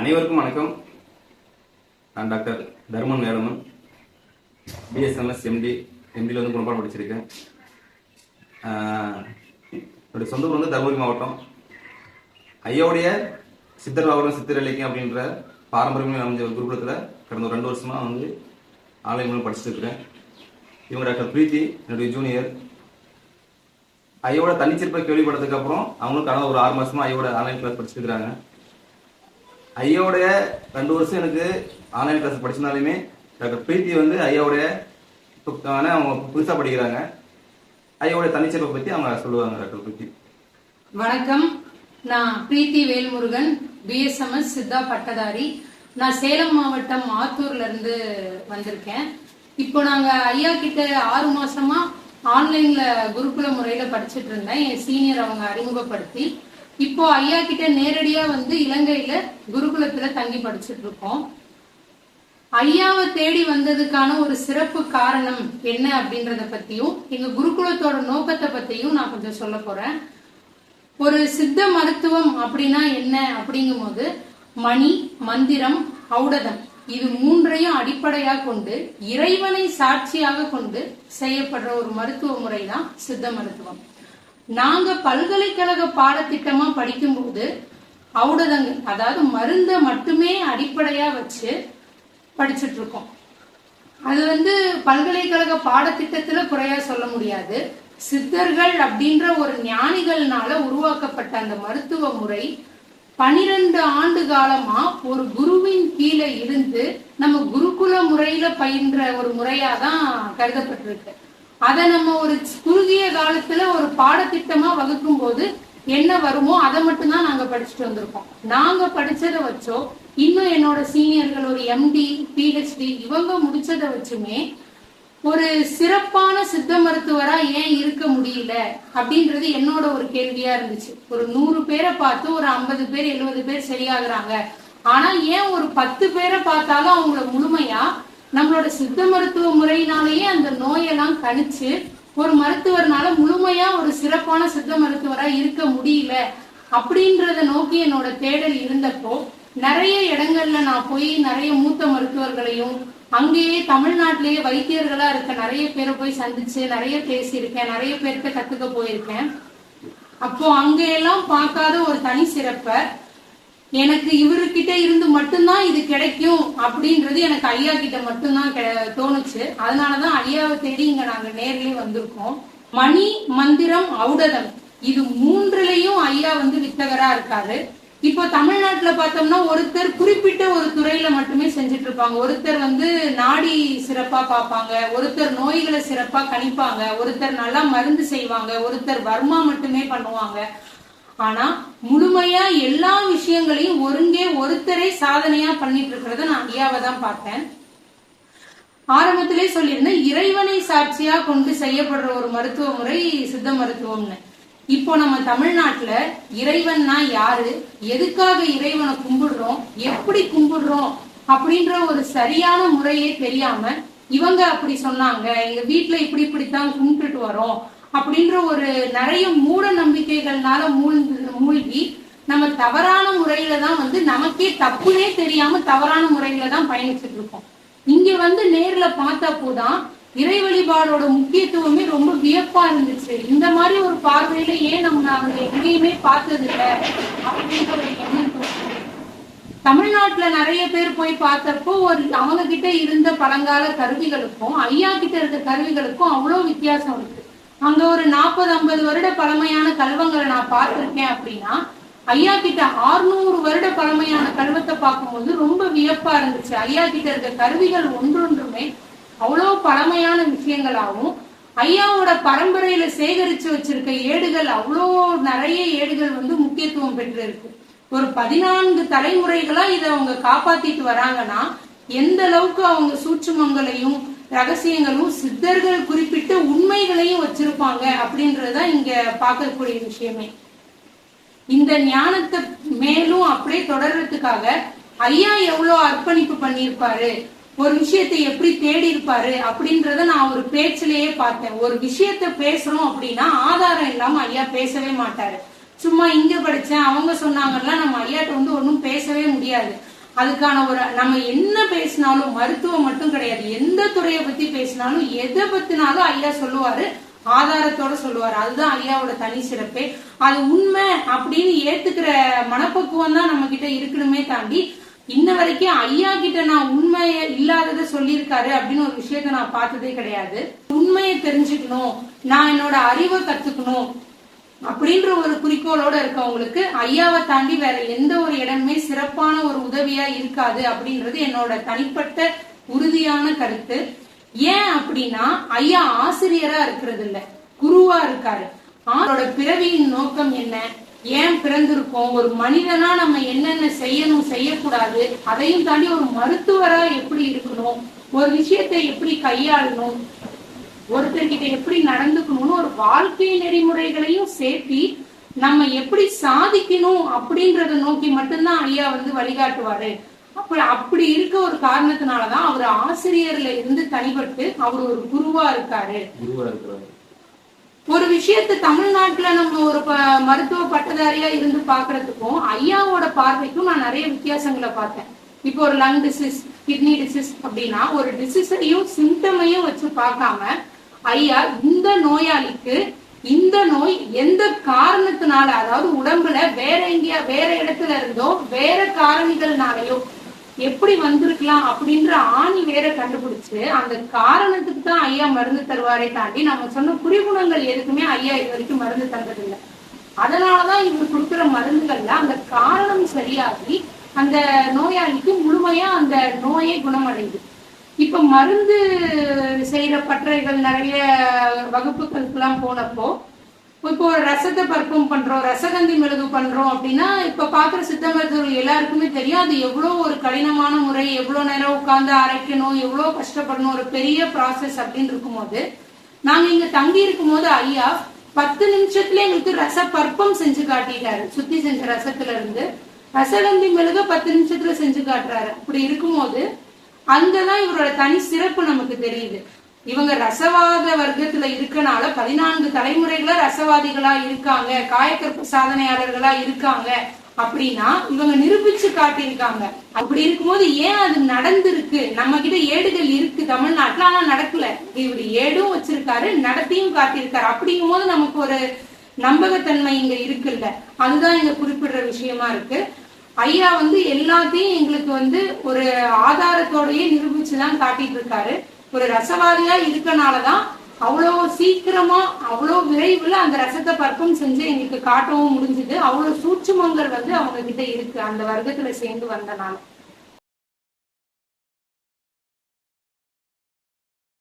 அனைவருக்கும் வணக்கம். நான் doctor Dharman Velaman. BSMS MD எம்டியில் வந்து குணப்பாடம் படிச்சிருக்கேன். என்னுடைய சொந்த ஊர் வந்து தருமபுரி மாவட்டம். ஐயாவுடைய சித்தர் வாகனம் சித்தர் இலக்கியம் அப்படின்ற பாரம்பரியமாக அமைஞ்ச ஒரு குருகுலத்தில் கடந்த ஒரு ரெண்டு வருஷமாக வந்து ஆன்லைன் மூலம் படிச்சுட்டு இருக்கிறேன் இவங்க டாக்டர் பிரீத்தி என்னுடைய ஜூனியர் ஐயோட தனிச்சிற்பை கேள்விப்பட்டதுக்கு அப்புறம் அவங்களும் கடந்த ஒரு ஆறு மாசமா ஐயோட ஆன்லைன் கிளாஸ் படிச்சுட்டு ஐயாவுடைய ரெண்டு வருஷம் எனக்கு ஆன்லைன் கிளாஸ் படிச்சனாலுமே டாக்டர் பிரீத்தி வந்து ஐயாவுடைய புக்- அவங்க புதுசாக படிக்கிறாங்க. ஐயாவுடைய தனிச்சிறப்பை பற்றி அவங்க சொல்லுவாங்க டாக்டர் பிரீத்தி வணக்கம். நான் பிரீத்தி வேல்முருகன் பிஎஸ்எம்எஸ் சித்தா பட்டதாரி. நான் சேலம் மாவட்டம் ஆத்தூர்ல இருந்து வந்திருக்கேன். இப்போ நாங்க ஐயா கிட்ட ஆறு மாசமா ஆன்லைன்ல குருகுல முறையில படிச்சிட்டு இருந்தேன். என் சீனியர் அவங்க அறிமுகப்படுத்தி. இப்போ ஐயா கிட்ட நேரடியா வந்து இலங்கையில குருகுலத்துல தங்கி படிச்சுட்டு இருக்கோம். ஐயாவை தேடி வந்ததுக்கான ஒரு சிறப்பு காரணம் என்ன அப்படின்றத பத்தியும் எங்க குருகுலத்தோட நோக்கத்தை பத்தியும் நான் கொஞ்சம் சொல்ல போறேன். ஒரு சித்த மருத்துவம் அப்படின்னா என்ன அப்படிங்கும்போது மணி மந்திரம் ஔடதம் இது மூன்றையும் அடிப்படையா கொண்டு இறைவனை சாட்சியாக கொண்டு செய்யப்படுற ஒரு மருத்துவ முறை தான் சித்த மருத்துவம். நாங்க பல்கலைக்கழக பாடத்திட்டமா படிக்கும்போது ஔடதங்கள் அதாவது மருந்தை மட்டுமே அடிப்படையா வச்சு படிச்சுட்டு இருக்கோம். அது வந்து பல்கலைக்கழக பாடத்திட்டத்துல குறையா சொல்ல முடியாது. சித்தர்கள் அப்படின்ற ஒரு ஞானிகள்னால உருவாக்கப்பட்ட அந்த மருத்துவ முறை பனிரெண்டு ஆண்டு காலமா ஒரு குருவின் கீழே இருந்து நம்ம குருகுல முறையில பயின்ற ஒரு முறையா தான் கருதப்பட்டிருக்கு. அதை நம்ம ஒரு குறுகிய காலத்துல ஒரு பாடத்திட்டமா வகுக்கும் போது என்ன வருமோ அதை மட்டும்தான் நாங்க படிச்சுட்டு வந்திருக்கோம். நாங்க படிச்சதை வச்சோ இன்னும் என்னோட சீனியர்கள் ஒரு எம்டி பிஹெச்டி இவங்க முடிச்சதை வச்சுமே ஒரு சிறப்பான சித்த மருத்துவரா ஏன் இருக்க முடியல அப்படின்றது என்னோட ஒரு கேள்வியா இருந்துச்சு. ஒரு நூறு பேரை பார்த்து ஒரு ஐம்பது பேர் எழுபது பேர் சரியாகிறாங்க. ஆனா ஏன் ஒரு பத்து பேரை பார்த்தாலும் அவங்கள முழுமையா நம்மளோட சித்த மருத்துவ முறையினாலேயே அந்த நோயெல்லாம் கணிச்சு ஒரு மருத்துவர்னால முழுமையா ஒரு சிறப்பான சித்த மருத்துவரா இருக்க முடியல அப்படின்றத நோக்கி என்னோட தேடல் இருந்தப்போ நிறைய இடங்கள்ல நான் போய் நிறைய மூத்த மருத்துவர்களையும் அங்கேயே தமிழ்நாட்டிலேயே வைத்தியர்களா இருக்க நிறைய பேரை போய் சந்திச்சு நிறைய பேசியிருக்கேன் நிறைய பேர்கிட்ட கத்துக்க போயிருக்கேன். அப்போ அங்க எல்லாம் பார்க்காத ஒரு தனி சிறப்பை எனக்கு இவருக்கிட்ட இருந்து மட்டும்தான் இது கிடைக்கும் அப்படின்றது எனக்கு ஐயா கிட்ட மட்டும்தான் கெ- தோணுச்சு. அதனாலதான் ஐயாவை தேடி இங்க நாங்க நேர்லயே வந்திருக்கோம். மணி மந்திரம் ஔடதம் இது மூன்றுலயும் ஐயா வந்து வித்தகரா இருக்காரு. இப்போ தமிழ்நாட்டுல பார்த்தோம்னா ஒருத்தர் குறிப்பிட்ட ஒரு துறையில மட்டுமே செஞ்சுட்டு இருப்பாங்க ஒருத்தர் வந்து நாடி சிறப்பா பார்ப்பாங்க. ஒருத்தர் நோய்களை சிறப்பா கணிப்பாங்க. ஒருத்தர் நல்லா மருந்து செய்வாங்க. ஒருத்தர் வர்மா மட்டுமே பண்ணுவாங்க. ஆனா முழுமையா எல்லா விஷயங்களையும் ஒருங்கே ஒருத்தரே சாதனையா பண்ணிட்டு இருக்கிறத நான் ஐயாவை தான் பார்த்தேன். ஆரம்பத்திலே சொல்லியிருந்தேன் இறைவனை சாட்சியா கொண்டு செய்யப்படுற ஒரு மருத்துவ முறை சித்த மருத்துவம்னு. இப்போ நம்ம தமிழ்நாட்டுல இறைவன்னா யாரு? எதுக்காக இறைவனை கும்பிடுறோம்? எப்படி கும்பிடுறோம்? அப்படின்ற ஒரு சரியான முறையே தெரியாம இவங்க அப்படி சொன்னாங்க. எங்க வீட்டுல இப்படி இப்படித்தான் கும்பிட்டுட்டு வரோம். அப்படின்ற ஒரு நிறைய மூட நம்பிக்கைகள்னால மூழ்கி மூழ்கி நம்ம தவறான முறையில தான் வந்து நமக்கே தப்புனே தெரியாம தவறான முறையில தான் பயணிச்சுட்டு இருக்கோம். இங்க வந்து நேர்ல பார்த்தப்போதான் இறை வழிபாடோட முக்கியத்துவமே ரொம்ப வியப்பா இருந்துச்சு. இந்த மாதிரி ஒரு பார்வையில ஏன் நம்ம நாங்க எங்கேயுமே பார்த்தது இல்லை அப்படின்ற ஒரு எண்ணம் தமிழ்நாட்டுல நிறைய பேர் போய் பார்த்தப்போ ஒரு அவங்க கிட்ட இருந்த பழங்கால கருவிகளுக்கும் ஐயா கிட்ட இருந்த கருவிகளுக்கும் அவ்வளவு வித்தியாசம் இருக்கு. அங்க ஒரு நாற்பது ஐம்பது வருட பழமையான கல்வங்களை நான் பார்த்திருக்கேன் அப்படின்னா ஐயா கிட்ட 600 வருட பழமையான கல்வத்தை பார்க்கும்போது ரொம்ப வியப்பா இருந்துச்சு. ஐயா கிட்ட இருக்க கருவிகள் ஒன்றொன்றுமே அவ்வளோ பழமையான விஷயங்களாகவும் ஐயாவோட பரம்பரையில சேகரிச்சு வச்சிருக்க ஏடுகள் அவ்வளோ நிறைய ஏடுகள் வந்து முக்கியத்துவம் பெற்று இருக்கு ஒரு பதினான்கு தலைமுறைகளா இதை அவங்க காப்பாத்திட்டு வராங்கன்னா எந்த அளவுக்கு அவங்க சூட்சுமங்களையும் ரகசியங்களும் சித்தர்கள் குறிப்பிட்ட உண்மைகளையும் வச்சிருப்பாங்க அப்படின்றதுதான் இங்க பார்க்கக்கூடிய விஷயமே. இந்த ஞானத்தை மேலும் அப்படியே தொடர்றதுக்காக ஐயா எவ்வளவு அர்ப்பணிப்பு பண்ணியிருப்பாரு? ஒரு விஷயத்தை எப்படி தேடி இருப்பாரு அப்படின்றத நான் ஒரு பேச்சிலேயே பார்த்தேன். ஒரு விஷயத்த பேசுறோம் அப்படின்னா ஆதாரம் இல்லாம ஐயா பேசவே மாட்டாரு. சும்மா இங்க படிச்சேன் அவங்க சொன்னாங்கலாம் நம்ம ஐயாட்ட வந்து ஒன்றும் பேசவே முடியாது. அதுக்கான ஒரு நம்ம என்ன பேசினாலும் மருத்துவம் மட்டும் கிடையாது எந்த துறையை பத்தி பேசினாலும் எதை பத்தினாலும் ஐயா சொல்லுவாரு ஆதாரத்தோட சொல்லுவாரு. அதுதான் ஐயாவோட தனி சிறப்பே. அது உண்மை அப்படின்னு ஏத்துக்கிற மனப்பக்குவம் தான் நம்ம கிட்ட இருக்கணுமே தாண்டி இன்ன வரைக்கும் ஐயா கிட்ட நான் உண்மை இல்லாததை சொல்லியிருக்காரு அப்படின்னு ஒரு விஷயத்த நான் பார்த்ததே கிடையாது. உண்மையை தெரிஞ்சுக்கணும். நான் என்னோட அறிவை கத்துக்கணும் அப்படின்ற ஒரு குறிக்கோளோட இருக்கவங்களுக்கு ஐயாவை தாண்டி வேற எந்த ஒரு இடமே சிறப்பான ஒரு உதவியா இருக்காது அப்படின்றது என்னோட தனிப்பட்ட உறுதியான கருத்து. ஏன் அப்படின்னா ஐயா ஆசிரியரா இருக்கிறது இல்ல குருவா இருக்காரு. அவரோட பிறவியின் நோக்கம் என்ன? ஏன் பிறந்திருக்கோம்? ஒரு மனிதனா நம்ம என்னென்ன செய்யணும் செய்யக்கூடாது? அதையும் தாண்டி ஒரு மருத்துவரா எப்படி இருக்கணும்? ஒரு விஷயத்தை எப்படி கையாளணும்? ஒருத்தர்கிட்ட எப்படி நடந்துக்கணும்னு ஒரு வாழ்க்கை நெறிமுறைகளையும் சேர்த்தி நம்ம எப்படி சாதிக்கணும் அப்படின்றத நோக்கி மட்டும்தான் ஐயா வந்து வழிகாட்டுவாரு. அப்படி அப்படி இருக்க ஒரு காரணத்தினாலதான் அவர் ஆசிரியர்ல இருந்து தனிப்பட்டு அவர் ஒரு குருவா இருக்காரு. ஒரு விஷயத்தை தமிழ்நாட்டுல நம்ம ஒரு மருத்துவ பட்டதாரியா இருந்து பாக்குறதுக்கும் ஐயாவோட பார்வைக்கும் நான் நிறைய வித்தியாசங்களை பார்த்தேன். இப்போ ஒரு லங் டிசீஸ் கிட்னி டிசீஸ் அப்படின்னா ஒரு டிசீஸையும் சிம்டமையும் வச்சு பார்க்காம ஐயா இந்த நோயாளிக்கு இந்த நோய் எந்த காரணத்தினால அதாவது உடம்புல வேற எங்கேயா வேற இடத்துல இருந்தோ வேற காரணிகள்னாலயோ எப்படி வந்திருக்கலாம் அப்படின்ற ஆணி வேற கண்டுபிடிச்சு அந்த காரணத்துக்கு தான் ஐயா மருந்து தருவாரே தாண்டி நம்ம சொன்ன குறிகுணங்கள் எதுக்குமே ஐயா இது வரைக்கும் மருந்து தந்ததில்லை. அதனாலதான் இவர் கொடுக்குற மருந்துகள்ல அந்த காரணம் சரியாகி அந்த நோயாளிக்கு முழுமையா அந்த நோயே குணமடையுது. இப்ப மருந்து செய்யற பட்டறைகள் நிறைய வகுப்புகளுக்கெல்லாம் போனப்போ இப்போ ஒரு ரசத்தை பர்ஃபார்ம் பண்றோம் ரசகந்தி மெழுகு பண்றோம் அப்படின்னா இப்ப பாக்குற சித்த மருத்துவர்கள் எல்லாருக்குமே தெரியும் அது எவ்வளவு ஒரு கடினமான முறை எவ்வளவு நேரம் உட்கார்ந்து அரைக்கணும் எவ்வளவு கஷ்டப்படணும் ஒரு பெரிய ப்ராசஸ் அப்படின்னு இருக்கும்போது நாங்க இங்க தங்கி இருக்கும்போது ஐயா பத்து நிமிஷத்துல எங்களுக்கு ரச பற்பம் செஞ்சு காட்டிட்டாரு. சுத்தி செஞ்ச ரசத்துல இருந்து ரசகந்தி மெழுக பத்து நிமிஷத்துல செஞ்சு காட்டுறாரு. அப்படி இருக்கும்போது அங்கதான் இவரோட தனி சிறப்பு நமக்கு தெரியுது. இவங்க ரசவாத வர்க்கத்துல இருக்கனால பதினான்கு தலைமுறைகளா ரசவாதிகளா இருக்காங்க காயக்கற்ப சாதனையாளர்களா இருக்காங்க அப்படின்னா இவங்க நிரூபிச்சு காட்டியிருக்காங்க. அப்படி இருக்கும்போது ஏன் அது நடந்திருக்கு? நம்ம கிட்ட ஏடுகள் இருக்கு தமிழ்நாட்டுல ஆனா நடக்கல. இவரு ஏடும் வச்சிருக்காரு நடத்தியும் காட்டியிருக்காரு. அப்படிங்கும் போது நமக்கு ஒரு நம்பகத்தன்மை இங்க இருக்குல்ல. அதுதான் இங்க குறிப்பிடுற விஷயமா இருக்கு. ஐயா வந்து எல்லாத்தையும் எங்களுக்கு வந்து ஒரு ஆதாரத்தோடயே நிரூபிச்சுதான் காட்டிட்டு இருக்காரு. ஒரு ரசவாதியா இருக்கனாலதான் அவ்வளோ சீக்கிரமா அவ்வளோ விரைவில் அந்த ரசத்தை பற்பம் செஞ்சு எங்களுக்கு காட்டவும் முடிஞ்சுது. அவ்வளோ சூட்சுமங்கள் வந்து அவங்க கிட்ட இருக்கு. அந்த வர்க்கத்துல சேர்ந்து வந்தனால